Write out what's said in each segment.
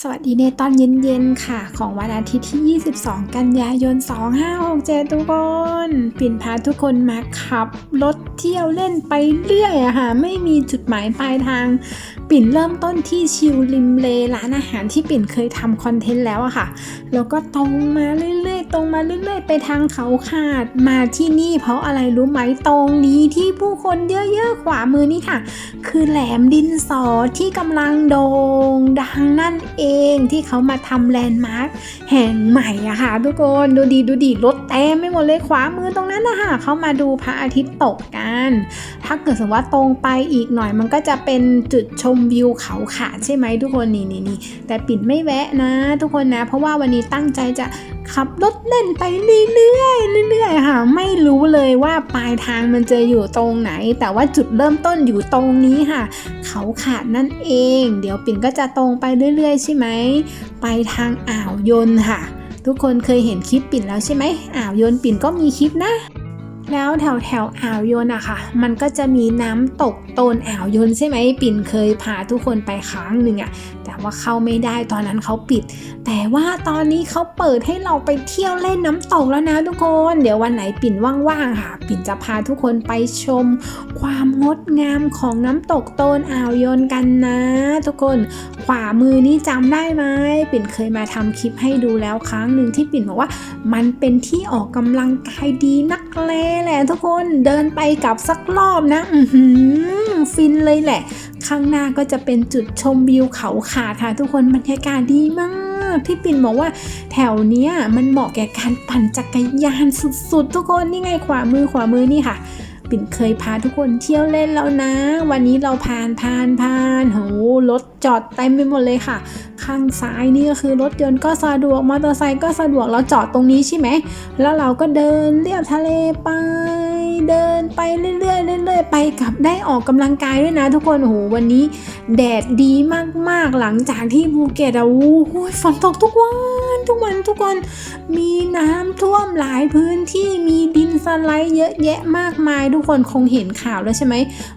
สวัสดีในตอนเย็นๆ ค่ะ ของวันอาทิตย์ที่ 22 กันยายน 2567 ทุกคน ปิ่นพาทุกคนมาขับรถเที่ยวเล่นไปเรื่อยอะค่ะ ไม่มีจุดหมายปลายทาง ปิ่นเริ่มต้นที่ชิวริมเลร้านอาหารที่ปิ่นเคยทำคอนเทนต์แล้วอะค่ะ แล้วก็ตรงมาเรื่อยๆ ตรงมาเรื่อยๆ ไปทางเขาขาดมาที่นี่เพราะอะไรรู้ไหมตรงนี้ที่ผู้คนเยอะๆ ขวามือนี่ค่ะ คือแหลมดินสอที่กำลังโด่งดังนั่นเองที่เขามาทำแลนด์มาร์คแห่งใหม่อะค่ะทุกคนดูดีดูดีรถเต็มไม่หมดเลยขวามือตรงนั้นนะคะเขามาดูพระอาทิตย์ตกกัน ถ้าเกิดสมมติว่าตรงไปอีกหน่อยมันก็จะเป็นจุดชมวิวเขาขาดใช่ไหมทุกคนนี่นี่นี่แต่ปิ่นไม่แวะนะ ทุกคนนะ เพราะว่าวันนี้ตั้งใจจะขับรถเล่นไปเรื่อยๆเรื่อยๆค่ะ ไม่รู้เลยว่าปลายทางมันจะอยู่ตรงไหน แต่ว่าจุดเริ่มต้นอยู่ตรงนี้ค่ะ เขาขาดนั่นเอง เดี๋ยวปิ่นก็จะตรงไปเรื่อยๆใช่ไหม ไปทางอ่าวยนค่ะ ทุกคนเคยเห็นคลิปปิ่นแล้วใช่ไหมอ่าวยนปิ่นก็มีคลิปนะ แล้วแถวแถวอ่าวยนอะค่ะ มันก็จะมีน้ำตกโตนอ่าวยนใช่ไหมปิ่นเคยพาทุกคนไปครั้งหนึ่งอะแต่ว่าเข้าไม่ได้ตอนนั้นเขาปิด แต่ว่าตอนนี้เขาเปิดให้เราไปเที่ยวเล่นน้ำตกแล้วนะทุกคน เดี๋ยววันไหนปิ่นว่างๆค่ะ ปิ่นจะพาทุกคนไปชม ความงดงามของน้ำตกโตนอ่าวยนกันนะ ทุกคน ขวามือนี่จำได้ไหมปิ่นเคยมาทำคลิปให้ดูแล้วครั้งหนึ่งที่ปิ่นบอกว่า มันเป็นที่ออกกำลังกายดีนักแลแหละทุกคนเดินไปกลับสักรอบนะฟินเลยแหละ ข้างหน้าก็จะเป็นจุดชมวิวเขาขาดค่ะ ทุกคนบรรยากาศดีมากที่ปิ่นบอกว่าแถวเนี้ยมันเหมาะแก่การปั่นจักรยานสุดๆ ทุกคนนี่ไงขวามือขวามือนี่ค่ะ ปิ่นเคยพาทุกคนเที่ยวเล่นแล้วนะ วันนี้เราผ่านผ่านผ่านโหรถจอดเต็มไปหมดเลยค่ะ ข้างซ้ายนี่ก็คือรถยนต์ก็สะดวกมอเตอร์ไซค์ก็สะดวกเราจอดตรงนี้ใช่ไหมแล้วเราก็เดินเรียบทะเลไป เดินไปเรื่อยๆเรื่อยๆไปกลับได้ออกกำลังกายด้วยนะ ทุกคนโอ้โหวันนี้แดดดีมากๆหลังจากที่ภูเก็ตอะโอ้โหฝนตกทุกวันทุกวันทุกคนมีน้ำท่วมหลายพื้นที่มีดินสไลด์เยอะแยะมากมาย ทุกคนคงเห็นข่าวแล้วใช่ไหม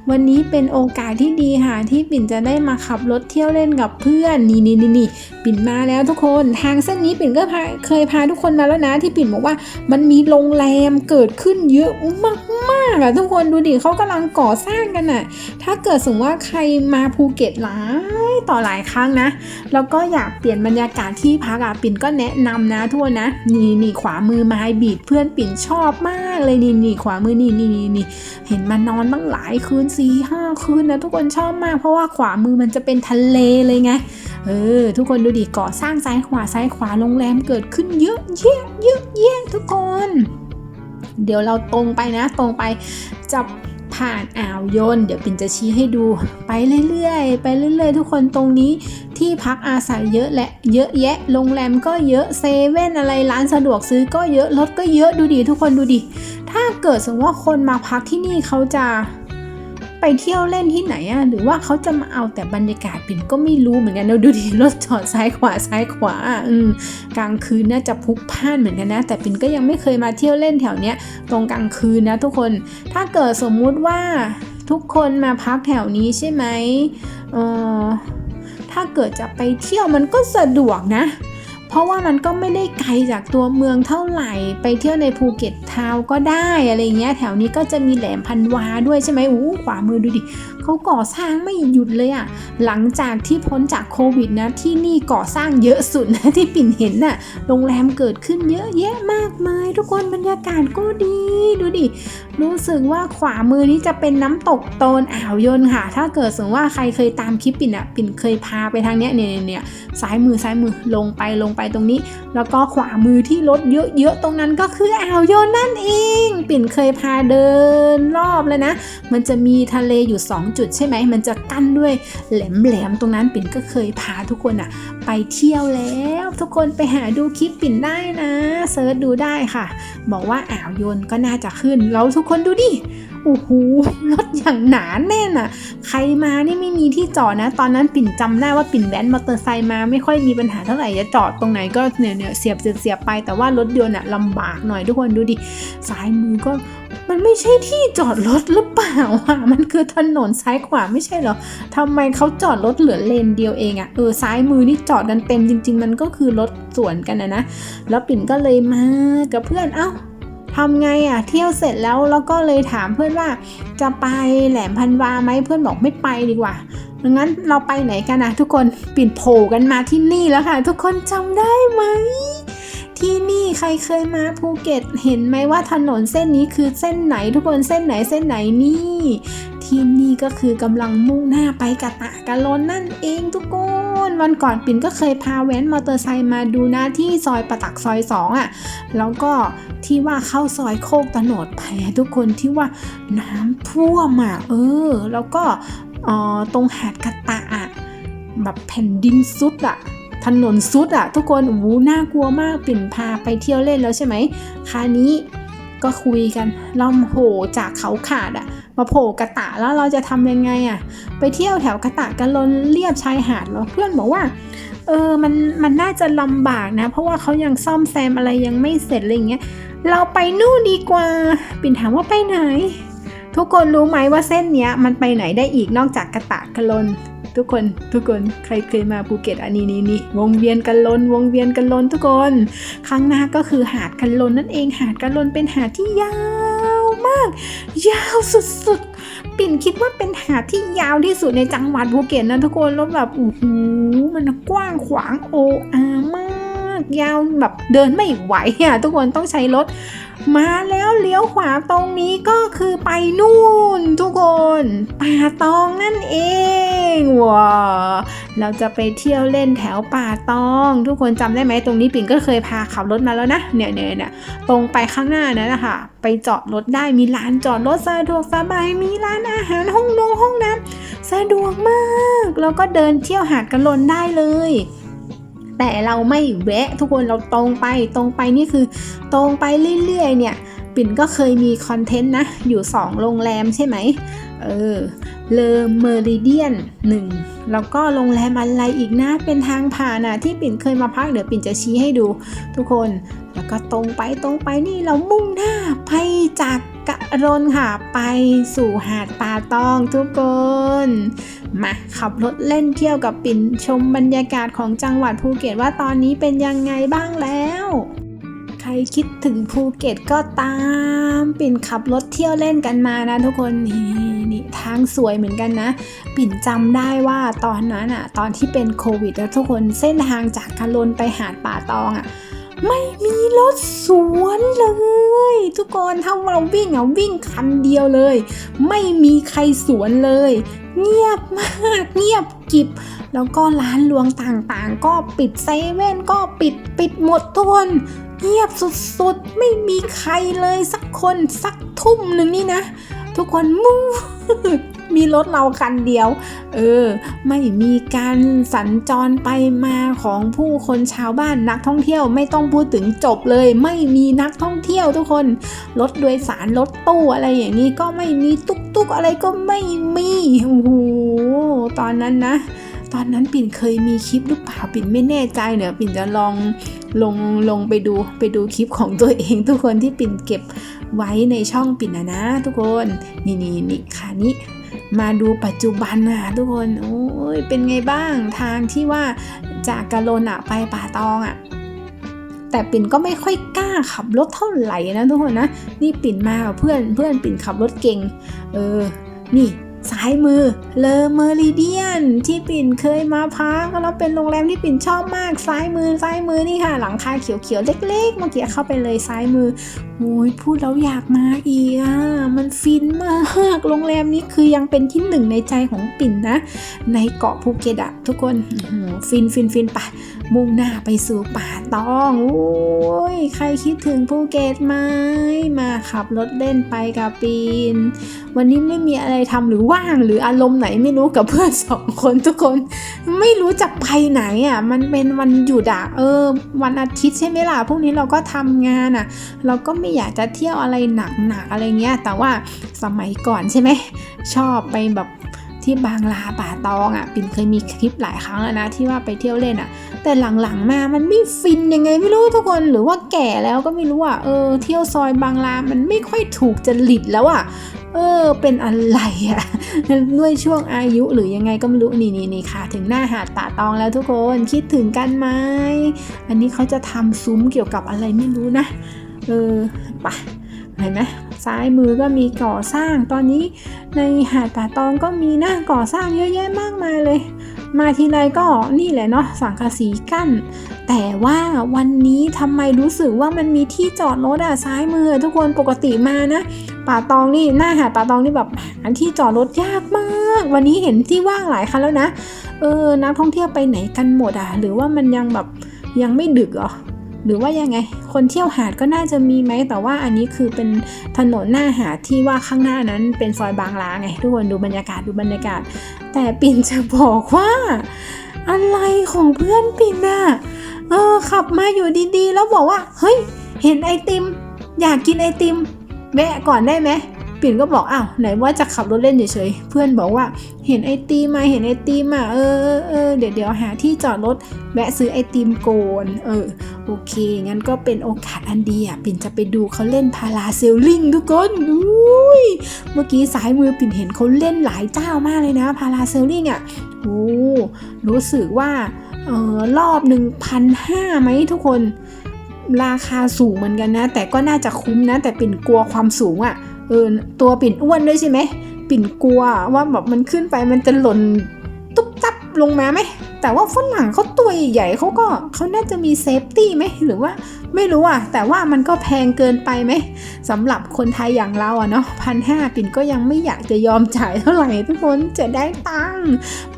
วันนี้เป็นโอกาสที่ดีค่ะที่ปิ่นจะได้มาขับรถเที่ยวเล่นกับเพื่อนนี่นี่นี่นี่ปิ่นมาแล้วทุกคนทางเส้นนี้ปิ่นก็เคยพาทุกคนมาแล้วนะที่ปิ่นบอกว่ามันมีโรงแรมเกิดขึ้นเยอะมากๆอะทุกคนดูดิเขากำลังก่อสร้างกันอะถ้าเกิดสมมติว่าใครมาภูเก็ตหลายต่อหลายครั้งนะ แล้วก็อยากเปลี่ยนบรรยากาศที่พักอะปิ่นก็แนะนำนะทุกคนนะ นี่นี่ขวามือไม้บีดเพื่อนปิ่นชอบมากเลยนี่นี่ขวามือนี่นี่นี่นี่เห็นมันนอนตั้งหลายคืนสี่ห้าคืนนะทุกคนชอบมาก เพราะว่าขวามือมันจะเป็นทะเลเลยไงเออทุกคนดูดิก่อสร้างซ้ายขวาซ้ายขวาโรงแรมเกิดขึ้นเยอะแยะเยอะแยะทุกคน เดี๋ยวเราตรงไปนะ ตรงไปจะผ่านอ่าวยนเดี๋ยวปิ่นจะชี้ให้ดูไปเรื่อยๆ ไปเรื่อยๆ ทุกคนตรงนี้ที่พักอาศัยเยอะและเยอะแยะโรงแรมก็เยอะเซเว่นอะไรร้านสะดวกซื้อก็เยอะรถก็เยอะดูดิทุกคนดูดิถ้าเกิดสมมติว่าคนมาพักที่นี่เขาจะ ไปเที่ยวเล่นที่ไหนอะหรือว่าเขาจะมาเอาแต่บรรยากาศปิ่นก็ไม่รู้เหมือนกันนะดูดิรถจอดซ้ายขวาซ้ายขวาอืมกลางคืนน่าจะพลุกพล่านเหมือนกันนะ แต่ปิ่นก็ยังไม่เคยมาเที่ยวเล่นแถวเนี้ยตรงกลางคืนนะทุกคนถ้าเกิดสมมุติว่าทุกคนมาพักแถวนี้ใช่ไหมเออถ้าเกิดจะไปเที่ยวมันก็สะดวกนะ เพราะว่ามันก็ไม่ได้ไกลจากตัวเมืองเท่าไหร่ ไปเที่ยวในภูเก็ตทาวก็ได้อะไรเงี้ย แถวนี้ก็จะมีแหลมพันวาด้วยใช่ไหมอู้ขวามือดูดิ เขาก่อสร้างไม่หยุดเลยอะหลังจากที่พ้นจากโควิดนะที่นี่ก่อสร้างเยอะสุดนะที่ปิ่นเห็นน่ะโรงแรมเกิดขึ้นเยอะแยะมากมาย ทุกคนบรรยากาศก็ดีดูดิรู้สึกว่าขวามือนี้จะเป็นน้ำตกโตนอ่าวยนค่ะ ถ้าเกิดสมมติว่าใครเคยตามคลิปปิ่นอะปิ่นเคยพาไปทางเนี้ยเนี่ยเนี่ยเนี่ยซ้ายมือซ้ายมือลงไปลงไปตรงนี้ แล้วก็ขวามือที่รถเยอะๆตรงนั้นก็คืออ่าวยนนั่นเอง ปิ่นเคยพาเดินรอบเลยนะ มันจะมีทะเลอยู่2จุดใช่ไหมมันจะกั้นด้วยแหลมๆตรงนั้นปิ่นก็เคยพาทุกคนอะ ไปเที่ยวแล้ว ทุกคนไปหาดูคลิปปิ่นได้นะเซิร์ชดูได้ค่ะ บอกว่าอ่าวยนก็น่าจะขึ้น แล้วทุกคนดูดิโอ้โหรถอย่างหนาแน่นอะใครมานี่ไม่มีที่จอดนะ ตอนนั้นปิ่นจำได้ว่าปิ่นแว้นมอเตอร์ไซค์มาไม่ค่อยมีปัญหาเท่าไหร่จะจอดตรงไหนก็เนี่ยเนี่ยเสียบเสียบเสียบไปแต่ว่ารถยนต์อะลำบากหน่อยทุกคนดูดิซ้ายมือก็มันไม่ใช่ที่จอดรถหรือเปล่าอะมันคือถนนซ้ายขวาไม่ใช่เหรอทำไมเขาจอดรถเหลือเลนเดียวเองอะเออซ้ายมือนี่จอดกันเต็มจริง ๆ มันก็คือรถสวนกันนะนะ แล้วปิ่นก็เลยมากับเพื่อนเอ้าทำไงอะเที่ยวเสร็จแล้วแล้วก็เลยถามเพื่อนว่าจะไปแหลมพันวาไหมเพื่อนบอกไม่ไปดีกว่าดังนั้นเราไปไหนกันนะทุกคนปิ่นโผล่กันมาที่นี่แล้วค่ะ ทุกคนจำได้ไหมที่นี่ใครเคยมาภูเก็ตเห็นไหมว่าถนนเส้นนี้คือเส้นไหนทุกคนเส้นไหนเส้นไหนนี่ ที่นี่ก็คือกำลังมุ่งหน้าไปกะตะกะลนนั่นเองทุกคนวันก่อนปิ่นก็เคยพาแว้นมอเตอร์ไซค์มาดูนะที่ซอยประตักซอยสองอะแล้วก็ที่ว่าเข้าซอยโคกตะโหนดไปทุกคนที่ว่าน้ำท่วมอะเออ แล้วก็ออตรงหาดกะตะอะแบบแผ่นดินซุดอะถนนซุดอะทุกคนโอ้น่ากลัวมากปิ่นพาไปเที่ยวเล่นแล้วใช่ไหมคราวนี้ก็คุยกันเราโผล่จากเขาขาดอะ มาโผล่กระตะแล้วเราจะทำยังไงอะไปเที่ยวแถวกระตะกันลนเรียบชายหาดเหรอเพื่อนบอกว่าเออมันมันน่าจะลำบากนะ เพราะว่าเขายังซ่อมแซมอะไรยังไม่เสร็จอะไรอย่างเงี้ยเราไปนู่นดีกว่า ปิ่นถามว่าไปไหน ทุกคนรู้ไหมว่าเส้นเนี้ยมันไปไหนได้อีกนอกจากกระตะกันลนทุกคนทุกคนใครเคยมาภูเก็ตอันนี้นี่นี่วงเวียนกันลน วงเวียนกันลนทุกคนข้งหน้าก็คือหาดกันลนนั่นเองหาดกันลนเป็นหาดที่ยาว มาก ยาวสุดๆ ปิ่นคิดว่าเป็นหาดที่ยาวที่สุดในจังหวัดภูเก็ตนะทุกคนแล้วแบบโอ้โหมันกว้างขวางโออามากยาวแบบเดินไม่ไหวอะทุกคนต้องใช้รถมาแล้วเลี้ยวขวาตรงนี้ก็คือไปนู่นทุกคนป่าตองนั่นเองว้า เราจะไปเที่ยวเล่นแถวป่าตอง ทุกคนจำได้ไหมตรงนี้ปิ่นก็เคยพาขับรถมาแล้วนะเนี่ยเนี่ยเนี่ยตรงไปข้างหน้านั้นนะคะไปจอดรถได้มีร้านจอดรถสะดวกสบายมีร้านอาหารห้องนงห้องน้ำสะดวกมากแล้วก็เดินเที่ยวหาดกันลนได้เลยแต่เราไม่แวะทุกคนเราตรงไปตรงไปนี่คือ ตรงไปเรื่อยๆเนี่ย ปิ่นก็เคยมีคอนเทนต์นะ อยู่ 2 โรงแรมใช่ไหม เออเลอเมอริเดียน1แล้วก็โรงแรมอะไรอีกนะ เป็นทางผ่านอะที่ปิ่นเคยมาพักเดี๋ยวปิ่นจะชี้ให้ดู ทุกคนแล้วก็ตรงไปตรงไปนี่เรามุ่งหน้าไปจากกะรนค่ะ ไปสู่หาดป่าตองทุกคน มาขับรถเล่นเที่ยวกับปิ่นชมบรรยากาศของจังหวัดภูเก็ตว่าตอนนี้เป็นยังไงบ้างแล้ว ครคิดถึงภูเก็ตก็ตาม ปิ่นขับรถเที่ยวเล่นกันมานะทุกคนนี่นี่ทางสวยเหมือนกันนะ ปิ่นจำได้ว่าตอนนั้นอะตอนที่เป็นโควิดแล้วทุกคนเส้นทางจากกะลนไปหาดป่าตองอะไม่มีรถสวนเลย ทุกคนถ้าเราวิ่งอะวิ่งคันเดียวเลย ไม่มีใครสวนเลย เงียบมากเงียบกิบ แล้วก็ร้านรวงต่างๆ ก็ปิดเซเว่นก็ปิดปิดหมดทุกคน เงียบสุดๆ ไม่มีใครเลยสักคนสักทุ่มหนึ่งนี่นะ ทุกคนมูมีรถเราคันเดียว เออ ไม่มีการสัญจรไปมาของผู้คนชาวบ้านนักท่องเที่ยวไม่ต้องพูดถึงจบเลย ไม่มีนักท่องเที่ยวทุกคน รถโดยสารรถตู้อะไรอย่างนี้ก็ไม่มีตุ๊กตุ๊กอะไรก็ไม่มี โอ้โห ตอนนั้นนะ ตอนนั้นปิ่นเคยมีคลิปหรือเปล่าปิ่นไม่แน่ใจเนี่ยปิ่นจะลองลงลงไปดูไปดูคลิปของตัวเองทุกคนที่ปิ่นเก็บไว้ในช่องปิ่นนะนะ ทุกคนนี่นี่นี่ค่ะนี่มาดูปัจจุบันนะทุกคนโอ้ยเป็นไงบ้างทางที่ว่าจากกะโลนอะไปป่าตองอะแต่ปิ่นก็ไม่ค่อยกล้าขับรถเท่าไหร่นะทุกคนนะนี่ปิ่นมากับเพื่อนเพื่อนปิ่นขับรถเก่ง เออนี่ ซ้ายมือเลอเมอริเดียนที่ปิ่นเคยมาพักแล้วเป็นโรงแรมที่ปิ่นชอบมากซ้ายมือซ้ายมือนี่ค่ะ หลังคาเขียวๆเล็ก ๆ เมื่อกี้เข้าไปเลยซ้ายมือ โอ้ยพูดแล้วอยากมาอีกอะ มันฟินมาก โรงแรมนี้คือยังเป็นที่หนึ่งในใจของปิ่นนะ ในเกาะภูเก็ตอะทุกคนฟินฟินฟินไปมุ่งหน้าไปสู่ป่าตองโอ้ยใครคิดถึงภูเก็ตไหมมาขับรถเล่นไปกับปิ่นวันนี้ไม่มีอะไรทำหรือว่างหรืออารมณ์ไหนไม่รู้กับเพื่อนสองคนทุกคน ไม่รู้จะไปไหนอะ มันเป็นวันหยุดอะเออ วันอาทิตย์ใช่ไหมล่ะพรุ่งนี้เราก็ทำงานอะ เราก็ไไม่อยากจะเที่ยวอะไรหนักๆอะไรเงี้ย แต่ว่าสมัยก่อนใช่ไหมชอบไปแบบที่บางลาป่าตองอะ่ะปิ่นเคยมีคลิปหลายครั้งแล้วนะที่ว่าไปเที่ยวเล่นอะ่ะ แต่หลังๆมามันไม่ฟินยังไงไม่รู้ทุกคนหรือว่าแก่แล้วก็ไม่รู้อะเออเที่ยวซอยบางลามันไม่ค่อยถูกจริตแล้วอะเออเป็นอะไรอะด้วยช่วงอายุหรือยังไงก็ไม่รู้นี่นี่นี่ค่ะ ถึงหน้าหาดตาตองแล้วทุกคนคิดถึงกันไหมอันนี้เขาจะทำซุ้มเกี่ยวกับอะไรไม่รู้นะ เออปะเห็นไหมซ้ายมือก็มีก่อสร้าง ตอนนี้ในหาดป่าตองก็มีนะก่อสร้างเยอะแยะมากมายเลย มาทีไรก็นี่แหละเนาะสังกะสีกั้น แต่ว่าวันนี้ทำไมรู้สึกว่ามันมีที่จอดรถอะซ้ายมือทุกคนปกติมานะ ป่าตองนี่หน้าหาดป่าตองนี่แบบหาที่จอดรถยากมาก วันนี้เห็นที่ว่างหลายคันแล้วนะ เออนักท่องเที่ยวไปไหนกันหมดอะหรือว่ามันยังแบบยังไม่ดึกเหรอ หรือว่ายังไง คนเที่ยวหาดก็น่าจะมีไหม แต่ว่าอันนี้คือเป็นถนนหน้าหาดที่ว่าข้างหน้านั้นเป็นซอยบางลาไง ทุกคนดูบรรยากาศดูบรรยากาศ แต่ปิ่นจะบอกว่า อะไรของเพื่อนปิ่นอะเออขับมาอยู่ดีๆ แล้วบอกว่า เฮ้ย เห็นไอติม อยากกินไอติมแวะก่อนได้ไหม ปิ่นก็บอกอ้าวไหนว่าจะขับรถเล่นเฉยๆเพื่อนบอกว่าเห็นไอติมมาเห็นไอติมอะเออเออเออเดี๋ยวเดี๋ยวหาที่จอดรถแวะซื้อไอติมโกนเออโอเค งั้นก็เป็นโอกาสอันดีอะปิ่นจะไปดูเขาเล่นพาราเซลลิงทุกคนอุ้ยเมื่อกี้สายมือปิ่นเห็นเขาเล่นหลายเจ้ามากเลยนะพาราเซลลิงอะโอ้รู้สึกว่าเออรอบหนึ่งพันห้าไหมทุกคน ราคาสูงเหมือนกันนะ แต่ก็น่าจะคุ้มนะ แต่ปิ่นกลัวความสูงอะ่ะ เออตัวปิ่นอ้วนด้วยใช่ไหมปิ่นกลัวว่าแบบมันขึ้นไปมันจะหล่นตุ๊บตับลงมาไหมแต่ว่าฝรั่งเขาตัวใหญ่เขาก็เขาน่าจะมีเซฟตี้ไหมหรือว่าไม่รู้อะแต่ว่ามันก็แพงเกินไปไหมสำหรับคนไทยอย่างเราอะเนาะพันห้าปิ่นก็ยังไม่อยากจะยอมจ่ายเท่าไหร่ทุกคนจะได้ตัง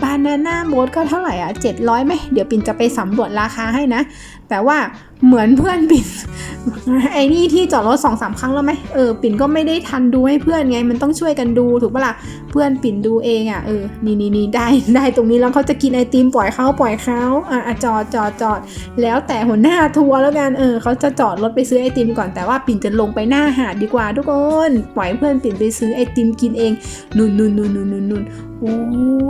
บานาน่าโบ๊ทก็เท่าไหร่อะเจ็ดร้อยไหมเดี๋ยวปิ่นจะไปสำรวจราคาให้นะ แต่ว่า เหมือนเพื่อนปิ่นไอ้นี่ที่จอดรถสองสามครั้งแล้วไหมเออปิ่นก็ไม่ได้ทันดูให้เพื่อนไง มันต้องช่วยกันดูถูกปะล่ะเพื่อนปิ่นดูเองอะเออนี่นี่นี่ได้ได้ตรงนี้แล้วเขาจะกินไอติมปล่อยเขาปล่อยเขาอะจอดจอดจอดแล้วแต่หัวหน้าทัวร์แล้วกันเออเขาจะจอดรถไปซื้อไอติมก่อนแต่ว่าปิ่นจะลงไปหน้าหาดดีกว่าทุกคนปล่อยเพื่อนปิ่นไปซื้อไอติมกินเองนู่นนู่นนู่นนู่นนู่นนู่นโอ้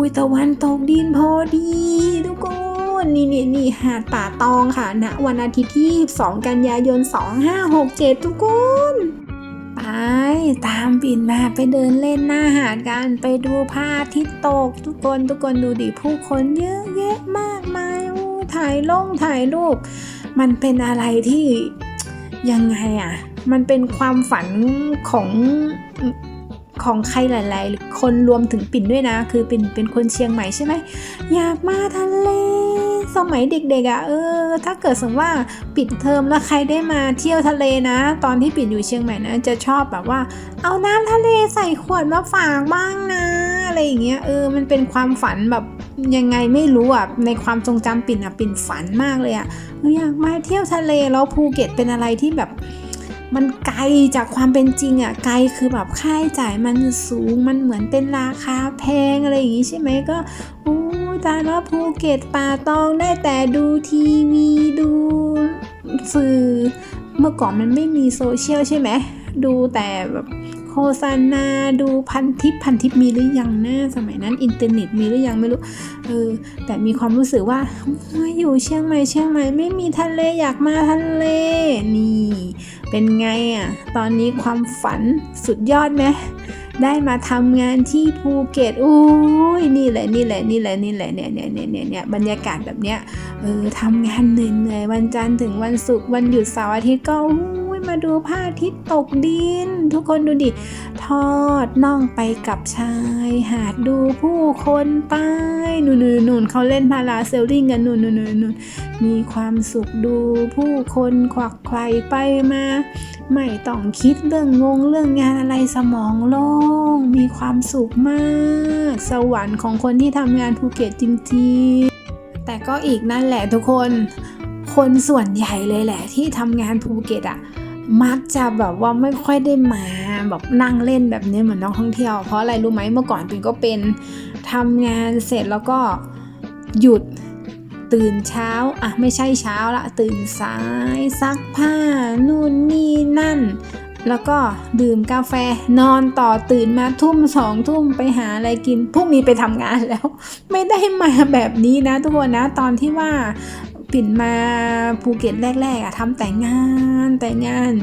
ยตะวันตกดินพอดีทุกคน นี่นี่นี่หาดป่าตองค่ะณวันอาทิตย์ที่ 2 กันยายน 2567 ทุกคนไปตามปิ่นมาไปเดินเล่นหน้าหาดกันไปดูพระอาทิตย์ตก ทุกคนทุกคนดูดิผู้คนเยอะแยะมากมายถ่ายลงถ่ายรูป มันเป็นอะไรที่ยังไงอะ มันเป็นความฝันของของใครหลาย ๆ คนรวมถึงปิ่นด้วยนะ คือปิ่นเป็นคนเชียงใหม่ใช่ไหมอยากมาทะเล สมัยเด็กๆอะ่ะเออ ถ้าเกิดสมมติว่าปิดเทอมแล้วใครได้มาเที่ยวทะเลนะ ตอนที่ปิดอยู่เชียงใหม่นะจะชอบแบบว่า เอาน้ำทะเลใส่ขวดมาฝากบ้างนะอะไรอย่างเงี้ยเออมันเป็นความฝันแบบยังไงไม่รู้อะในความทรงจำปิ่นอะปิ่นฝันมากเลยอะอยากมาเที่ยวทะเลแล้วภูเก็ตเป็นอะไรที่แบบมันไกลจากความเป็นจริงอะ่ะไกลคือแบบค่าใช้จ่ายมันสูงมันเหมือนเป็นราคาแพงอะไรอย่างงี้ใช่ไหมก็โอ้ ตายแล้วภูเก็ตป่าตองได้แต่ดูทีวีดูสื่อ เมื่อก่อนมันไม่มีโซเชียลใช่ไหม ดูแต่แบบโฆษณาดูพันทิปพันทิปมีหรือยังนะสมัยนั้นอินเทอร์เน็ตมีหรือยังไม่รู้ เออ แต่มีความรู้สึกว่ามาอยู่เชียงใหม่เชียงใหม่ไม่มีทะเลอยากมาทะเล นี่ เป็นไงอะ ตอนนี้ความฝันสุดยอดไหม ได้มาทำงานที่ภูเก็ตอุ้ยนี่แหละนี่แหละนี่แหละนี่แหละเนี่ยเนี่ยเนี่ยเนี่ยเนี่ยบรรยากาศแบบเนี้ยเออทำงานเหนื่อยๆวันจันทร์ถึงวันศุกร์วันหยุดเสาร์อาทิตย์ก็อุ้ยมาดูพระอาทิตย์ตกดิน ทุกคนดูดิทอดน่องไปกับชาย หาดดูผู้คนไปนู่นๆนู่นเขาเล่นพาราเซลลิงกันนู่นๆนู่นมีความสุขดูผู้คนควักไขว่ไปมา ไม่ต้องคิดเรื่องงงเรื่องงานอะไรสมองโล่ง มีความสุขมาก สวรรค์ของคนที่ทำงานภูเก็ตจริงๆ แต่ก็อีกนั่นแหละทุกคน คนส่วนใหญ่เลยแหละที่ทำงานภูเก็ตอะมักจะแบบว่าไม่ค่อยได้มาแบบนั่งเล่นแบบนี้เหมือนนักท่องเที่ยวเพราะอะไรรู้ไหมเมื่อก่อนปินก็เป็นทำงานเสร็จแล้วก็หยุด ตื่นเช้าอะไม่ใช่เช้าละตื่นสายซักผ้า นู่นนี่นั่น แล้วก็ดื่มกาแฟนอนต่อตื่นมาทุ่มสองทุ่มไปหาอะไรกินพรุ่งนี้ไปทำงานแล้ว ไม่ได้มาแบบนี้นะทุกคนนะ ตอนที่ว่า ปิ่นมาภูเก็ตแรกๆอะทำแต่งานแต่งาน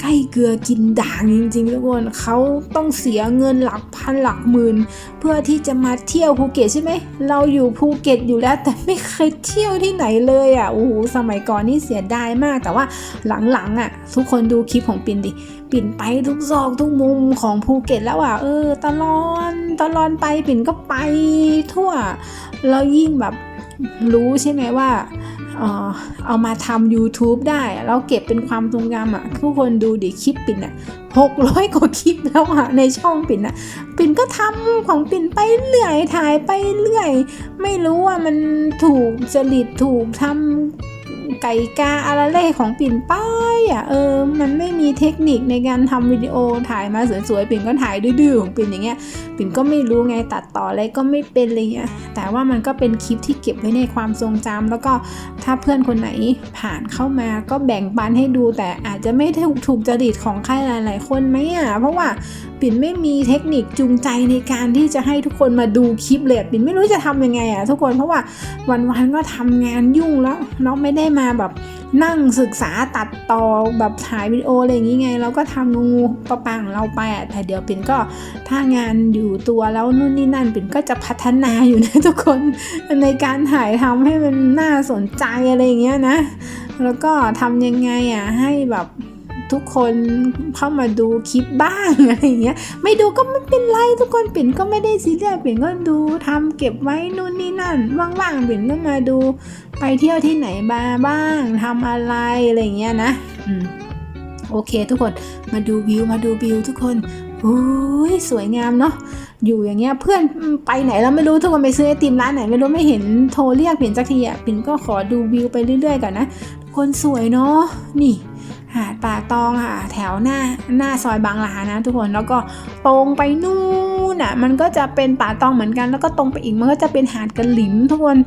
ใกล้เกลือกินด่างจริงๆทุกคนเขาต้องเสียเงินหลักพันหลักหมื่น เพื่อที่จะมาเที่ยวภูเก็ตใช่ไหมเราอยู่ภูเก็ตอยู่แล้วแต่ไม่เคยเที่ยวที่ไหนเลยอะโอ้โหสมัยก่อนนี่เสียดายมาก แต่ว่าหลังๆอะทุกคนดูคลิปของปิ่นดิปิ่นไปทุกซอกทุกมุมของภูเก็ตแล้วอะเออตลอดตลอดไปปิ่นก็ไปทั่วแล้วยิ่งแบบรู้ใช่ไหมว่า เอามาทำ YouTube ได้ แล้วเก็บเป็นความทรงจำอะ ทุกคนดูดิคลิปปิ่นอะหกร้อยกว่าคลิปแล้วอะ ในช่องปิ่นอะ ปิ่นก็ทำของปิ่นไปเรื่อย ถ่ายไปเรื่อย ไม่รู้ว่ามันถูกจริตถูกทำ ไก่กาอะไรเล่ของปิ่นไปอะเออมันไม่มีเทคนิคในการทำวิดีโอถ่ายมาสวยๆปิ่นก็ถ่ายดื้อๆของปิ่นอย่างเงี้ยปิ่นก็ไม่รู้ไงตัดต่ออะไรก็ไม่เป็นอะไรเงี้ยแต่ว่ามันก็เป็นคลิปที่เก็บไว้ในความทรงจำแล้วก็ถ้าเพื่อนคนไหนผ่านเข้ามาก็แบ่งปันให้ดู แต่อาจจะไม่ถูกถูกจริตของใครหลาย ๆ คนไหมอะเพราะว่า ปิ่นไม่มีเทคนิคจูงใจในการที่จะให้ทุกคนมาดูคลิปเลยปิ่นไม่รู้จะทำยังไงอะทุกคนเพราะว่าวันๆก็ทำงานยุ่งแล้วเนาะไม่ได้มาแบบนั่งศึกษาตัดต่อแบบถ่ายวิดีโออะไรอย่างงี้ไง เราก็ทำงูประปังเราไปอะแต่เดี๋ยวปิ่นก็ถ้างานอยู่ตัวแล้วนู่นนี่นั่นปิ่นก็จะพัฒนาอยู่นะทุกคนในการถ่ายทำให้มันน่าสนใจอะไรอย่างเงี้ยนะ แล้วก็ทำยังไงอะให้แบบ ทุกคนเข้ามาดูคลิปบ้างอะไรเงี้ย ไม่ดูก็ไม่เป็นไรทุกคนปิ่นก็ไม่ได้ซีเรียสปิ่นก็ดูทำเก็บไว้นู่นนี่นั่น ว่างๆปิ่นก็มาดูไปเที่ยวที่ไหนมาบ้างทำอะไรอะไรเงี้ยนะอืมโอเค ทุกคนมาดูวิวมาดูวิวทุกคนโอ้ยสวยงามเนาะอยู่อย่างเงี้ยเพื่อนไปไหนเราไม่รู้ทุกคนไปซื้อไอติมร้านไหนไม่รู้ไม่เห็นโทรเรียกปิ่นสักทีอะปิ่นก็ขอดูวิวไปเรื่อยๆก่อนนะทุกคนสวยเนาะนี่ หาดป่าตองค่ะ แถวหน้าหน้าซอยบางลานะ ทุกคนแล้วก็ตรงไปนู่นอะ มันก็จะเป็นป่าตองเหมือนกัน แล้วก็ตรงไปอีกมันก็จะเป็นหาดกะหลิมทุกคน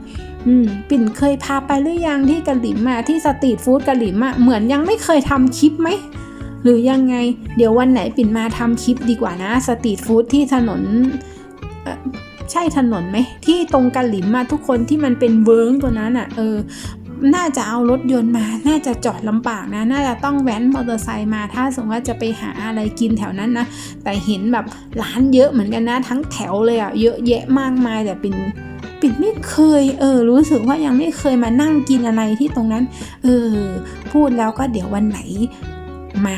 อืมปิ่นเคยพาไปหรือยังที่กะหลิมอะที่สตรีทฟู้ดกะหลิมอะเหมือนยังไม่เคยทำคลิปไหมหรือยังไง เดี๋ยววันไหนปิ่นมาทำคลิปดีกว่านะสตรีทฟู้ดที่ถนนเออใช่ถนนไหมที่ตรงกะหลิมมาทุกคนที่มันเป็นเวิร์งตัวนั้นอะเออ น่าจะเอารถยนต์มา น่าจะจอดลำบากนะ น่าจะต้องแว้นมอเตอร์ไซค์มา ถ้าสมมติว่าจะไปหาอะไรกินแถวนั้นนะ แต่เห็นแบบร้านเยอะเหมือนกันนะ ทั้งแถวเลยอะ่ะเยอะแยะมากมายแต่ปิ่นปิ่นไม่เคย เออ รู้สึกว่ายังไม่เคยมานั่งกินอะไรที่ตรงนั้น เออ พูดแล้วก็เดี๋ยววันไหนมา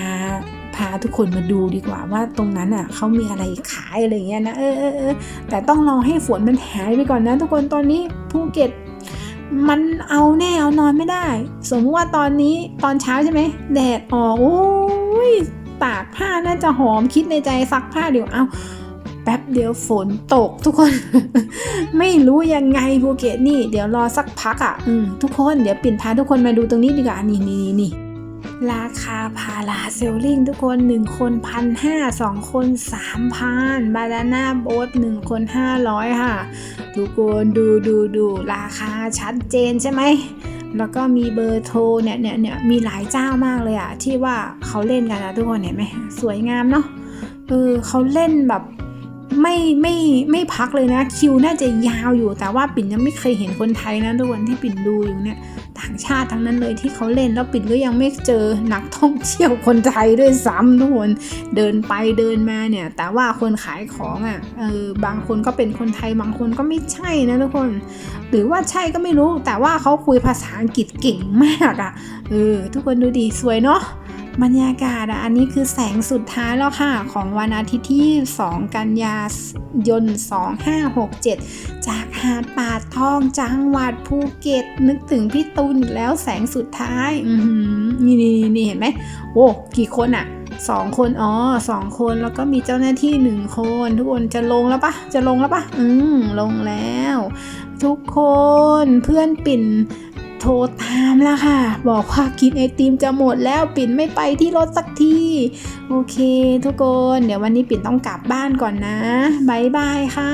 พาทุกคนมาดูดีกว่าว่าตรงนั้นอะเขามีอะไรขายอะไรเงี้ยนะ เออเออแต่ต้องรอให้ฝนมันหายไปก่อนนะ ทุกคนตอนนี้ภูเก็ต มันเอาแน่เอานอนไม่ได้ สมมติว่าตอนนี้ตอนเช้าใช่ไหมแดดออกโอ้ยตากผ้าน่าจะหอมคิดในใจซักผ้าเดี๋ยวเอาแป๊บเดียวฝนตกทุกคน ไม่รู้ยังไงภูเก็ตนี่ เดี๋ยวรอสักพักอะทุกคนเดี๋ยวปิ่นท้าทุกคนมาดูตรงนี้ดีกว่านี่นี่นี่ ราคาพาราเซลลิงทุกคนหนึ่งคนพันห้าสองคนสามพันบานาน่าโบ๊ทหนึ่งคนห้าร้อยค่ะ ทุกคนดูดูดูราคาชัดเจนใช่ไหมแล้วก็มีเบอร์โทรเนี่ยเนี่ยเนี่ยมีหลายเจ้ามากเลยอะที่ว่าเขาเล่นกันนะทุกคนเห็นไหมสวยงามเนาะเออเขาเล่นแบบ ไม่ไม่ไม่พักเลยนะ คิวน่าจะยาวอยู่ แต่ว่าปิ่นยังไม่เคยเห็นคนไทยนะทุกคนที่ปิ่นดูอยู่เนี่ยต่างชาติทั้งนั้นเลยที่เขาเล่นแล้วปิ่นก็ยังไม่เจอนักท่องเที่ยวคนไทยด้วยซ้ำทุกคนเดินไปเดินมาเนี่ย แต่ว่าคนขายของอะ่ะเออบางคนก็เป็นคนไทยบางคนก็ไม่ใช่นะทุกคน หรือว่าใช่ก็ไม่รู้ แต่ว่าเขาคุยภาษาอังกฤษเก่งมากอะ่ะเออทุกคนดูดีสวยเนาะ บรรยากาศอะ อันนี้คือแสงสุดท้ายแล้วค่ะ ของวันอาทิตย์ที่ 2 กันยายน 2567 จากหาดป่าทองจังหวัดภูเก็ต นึกถึงพี่ตูนอีกแล้วแสงสุดท้ายนี่นี่นี่เห็นไหมโอ้กี่คนอะสองคน อ๋อสองคนแล้วก็มีเจ้าหน้าที่หนึ่งคน ทุกคนจะลงแล้วปะจะลงแล้วปะอืมลงแล้ว ทุกคนเพื่อนปิ่น โทรตามแล้วค่ะ บอกว่ากินไอติมจะหมดแล้วปิ่นไม่ไปที่รถสักที โอเค ทุกคน เดี๋ยววันนี้ปิ่นต้องกลับบ้านก่อนนะบายบายค่ะ